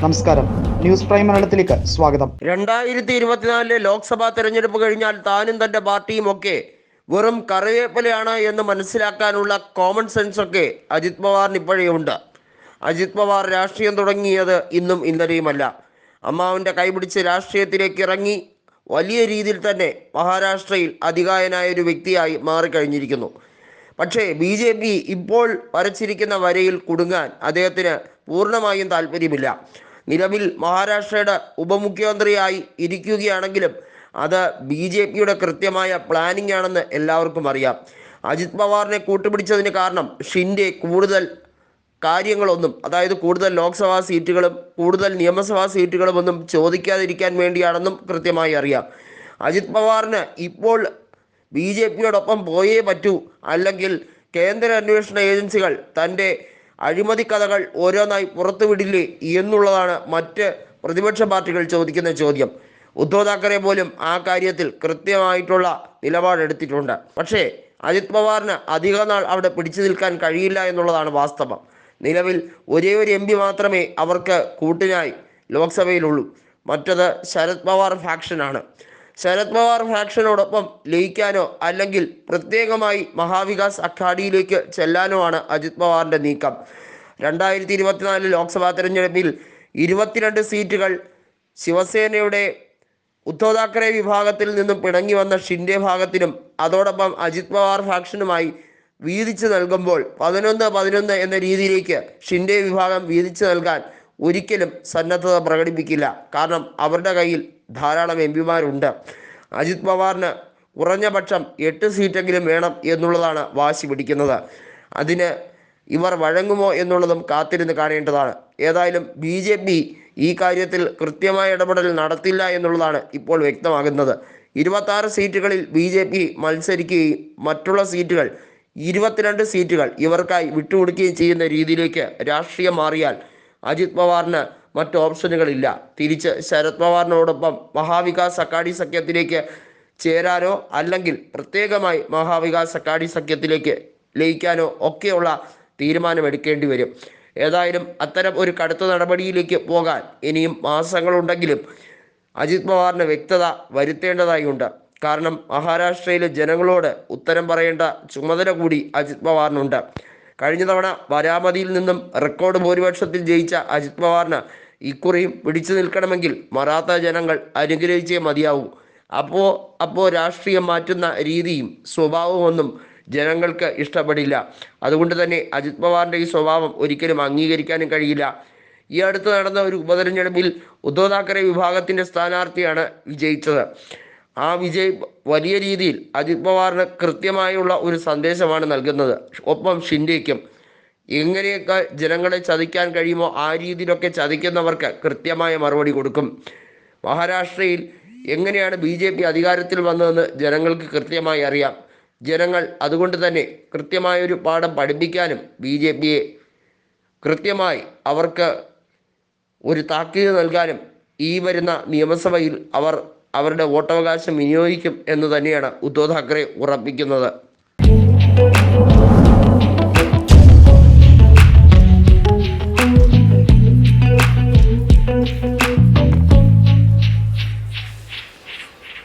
നമസ്കാരം. News prime മലയാളത്തിലേക്ക് സ്വാഗതം. രണ്ടായിരത്തി ഇരുപത്തിനാലിലെ ലോക്സഭാ തെരഞ്ഞെടുപ്പ് കഴിഞ്ഞാൽ താനും തന്റെ പാർട്ടിയും ഒക്കെ വെറും കറിവേപ്പിലയാണ് എന്ന് മനസ്സിലാക്കാനുള്ള കോമൺ സെൻസ് ഒക്കെ അജിത് പവാറിന് ഇപ്പോഴേ ഉണ്ട്. അജിത് പവാർ രാഷ്ട്രീയം തുടങ്ങിയത് ഇന്നും ഇന്നലെയുമല്ല. അമ്മാവിന്റെ കൈപിടിച്ച് രാഷ്ട്രീയത്തിലേക്ക് ഇറങ്ങി വലിയ രീതിയിൽ തന്നെ മഹാരാഷ്ട്രയിൽ അധികായനായ ഒരു വ്യക്തിയായി മാറിക്കഴിഞ്ഞിരിക്കുന്നു. പക്ഷേ ബി ജെ പി ഇപ്പോൾ വരച്ചിരിക്കുന്ന വരയിൽ കുടുങ്ങാൻ അദ്ദേഹത്തിന് പൂർണമായും താല്പര്യമില്ല. നിലവിൽ മഹാരാഷ്ട്രയുടെ ഉപമുഖ്യമന്ത്രിയായി ഇരിക്കുകയാണെങ്കിലും അത് ബി ജെ പിയുടെ കൃത്യമായ പ്ലാനിംഗ് ആണെന്ന് എല്ലാവർക്കും അറിയാം. അജിത് പവാറിനെ കൂട്ടുപിടിച്ചതിന് കാരണം ഷിൻഡെ കൂടുതൽ കാര്യങ്ങളൊന്നും അതായത് കൂടുതൽ ലോക്സഭാ സീറ്റുകളും കൂടുതൽ നിയമസഭാ സീറ്റുകളും ഒന്നും ചോദിക്കാതിരിക്കാൻ വേണ്ടിയാണെന്നും കൃത്യമായി അറിയാം. അജിത് പവാറിന് ഇപ്പോൾ ബി ജെ പിയോടൊപ്പം പോയേ പറ്റൂ. അല്ലെങ്കിൽ കേന്ദ്ര അന്വേഷണ ഏജൻസികൾ തന്റെ അഴിമതി കഥകൾ ഓരോന്നായി പുറത്തുവിടില്ലേ എന്നുള്ളതാണ് മറ്റ് പ്രതിപക്ഷ പാർട്ടികൾ ചോദിക്കുന്ന ചോദ്യം. ഉദ്ധവ് താക്കറെ പോലും ആ കാര്യത്തിൽ കൃത്യമായിട്ടുള്ള നിലപാടെടുത്തിട്ടുണ്ട്. പക്ഷേ അജിത് പവാറിന് അധിക നാൾ അവിടെ പിടിച്ചു നിൽക്കാൻ കഴിയില്ല എന്നുള്ളതാണ് വാസ്തവം. നിലവിൽ ഒരേ ഒരു എം പി മാത്രമേ അവർക്ക് കൂട്ടിനായി ലോക്സഭയിലുള്ളൂ. മറ്റത് ശരത് പവാർ ഫാക്ഷനാണ് ശരത് പവാർ ഫാക്ഷനോടൊപ്പം ലയിക്കാനോ അല്ലെങ്കിൽ പ്രത്യേകമായി മഹാവികാസ് അഘാഡിയിലേക്ക് ചെല്ലാനോ ആണ് അജിത് പവാറിന്റെ നീക്കം. രണ്ടായിരത്തി ഇരുപത്തിനാല് ലോക്സഭാ തെരഞ്ഞെടുപ്പിൽ ഇരുപത്തിരണ്ട് സീറ്റുകൾ ശിവസേനയുടെ ഉദ്ധവ് താക്കറെ വിഭാഗത്തിൽ നിന്നും പിണങ്ങി വന്ന ഷിൻഡെ ഭാഗത്തിനും അതോടൊപ്പം അജിത് പവാർ ഫാക്ഷനുമായി വീതിച്ച് നൽകുമ്പോൾ പതിനൊന്ന് പതിനൊന്ന് എന്ന രീതിയിലേക്ക് ഷിൻഡെ വിഭാഗം വീതിച്ച് നൽകാൻ ഒരിക്കലും സന്നദ്ധത പ്രകടിപ്പിക്കില്ല. കാരണം അവരുടെ കയ്യിൽ ധാരാളം എം പിമാരുണ്ട്. അജിത് പവാറിന് കുറഞ്ഞ പക്ഷം എട്ട് സീറ്റെങ്കിലും വേണം എന്നുള്ളതാണ് വാശി പിടിക്കുന്നത്. അതിന് ഇവർ വഴങ്ങുമോ എന്നുള്ളതും കാത്തിരുന്ന് കാണേണ്ടതാണ്. ഏതായാലും ബി ജെ പി ഈ കാര്യത്തിൽ കൃത്യമായ ഇടപെടൽ നടത്തില്ല എന്നുള്ളതാണ് ഇപ്പോൾ വ്യക്തമാകുന്നത്. ഇരുപത്താറ് സീറ്റുകളിൽ ബി ജെ പി മത്സരിക്കുകയും മറ്റുള്ള സീറ്റുകൾ ഇരുപത്തിരണ്ട് സീറ്റുകൾ ഇവർക്കായി വിട്ടുകൊടുക്കുകയും ചെയ്യുന്ന രീതിയിലേക്ക് രാഷ്ട്രീയം മാറിയാൽ അജിത് പവാറിന് മറ്റ് ഓപ്ഷനുകളില്ല. തിരിച്ച് ശരത് പവാറിനോടൊപ്പം മഹാവികാസ് അക്കാഡി സഖ്യത്തിലേക്ക് ചേരാനോ അല്ലെങ്കിൽ പ്രത്യേകമായി മഹാവികാസ് അക്കാഡി സഖ്യത്തിലേക്ക് ലയിക്കാനോ ഒക്കെയുള്ള തീരുമാനമെടുക്കേണ്ടി വരും ഏതായാലും അത്തരം ഒരു കടുത്ത നടപടിയിലേക്ക് പോകാൻ ഇനിയും മാസങ്ങളുണ്ടെങ്കിലും അജിത് പവാറിന് വ്യക്തത വരുത്തേണ്ടതായുണ്ട്. കാരണം മഹാരാഷ്ട്രയിലെ ജനങ്ങളോട് ഉത്തരം പറയേണ്ട ചുമതല കൂടി അജിത് പവാറിനുണ്ട്. കഴിഞ്ഞ തവണ വരാമതിയിൽ നിന്നും റെക്കോർഡ് ഭൂരിപക്ഷത്തിൽ ജയിച്ച അജിത് പവാറിന് ഇക്കുറിയും പിടിച്ചു നിൽക്കണമെങ്കിൽ മറാത്ത ജനങ്ങൾ അനുഗ്രഹിച്ചേ മതിയാവൂ. അപ്പോൾ അപ്പോൾ രാഷ്ട്രീയം മാറ്റുന്ന രീതിയും സ്വഭാവവും ഒന്നും ജനങ്ങൾക്ക് ഇഷ്ടപ്പെടില്ല. അതുകൊണ്ട് തന്നെ അജിത് പവാറിന്റെ ഈ സ്വഭാവം ഒരിക്കലും അംഗീകരിക്കാനും കഴിയില്ല. ഈ അടുത്ത് നടന്ന ഒരു ഉപതെരഞ്ഞെടുപ്പിൽ ഉദ്ധവ് താക്കറെ വിഭാഗത്തിന്റെ സ്ഥാനാർത്ഥിയാണ് വിജയിച്ചത്. ആ വിജയ് വലിയ രീതിയിൽ അജിത് പവാറിന് കൃത്യമായുള്ള ഒരു സന്ദേശമാണ് നൽകുന്നത്. ഒപ്പം ഷിൻഡേക്കും എങ്ങനെയൊക്കെ ജനങ്ങളെ ചതിക്കാൻ കഴിയുമോ ആ രീതിയിലൊക്കെ ചതിക്കുന്നവർക്ക് കൃത്യമായ മറുപടി കൊടുക്കും. മഹാരാഷ്ട്രയിൽ എങ്ങനെയാണ് ബി ജെ പി അധികാരത്തിൽ വന്നതെന്ന് ജനങ്ങൾക്ക് കൃത്യമായി അറിയാം. ജനങ്ങൾ അതുകൊണ്ട് തന്നെ കൃത്യമായൊരു പാഠം പഠിപ്പിക്കാനും ബി ജെ പിയെ കൃത്യമായി അവർക്ക് ഒരു താക്കീത് നൽകാനും ഈ വരുന്ന നിയമസഭയിൽ അവർ അവരുടെ വോട്ടവകാശം വിനിയോഗിക്കും എന്ന് തന്നെയാണ് ഉദ്ധവ് താക്കറെ ഉറപ്പിക്കുന്നത്.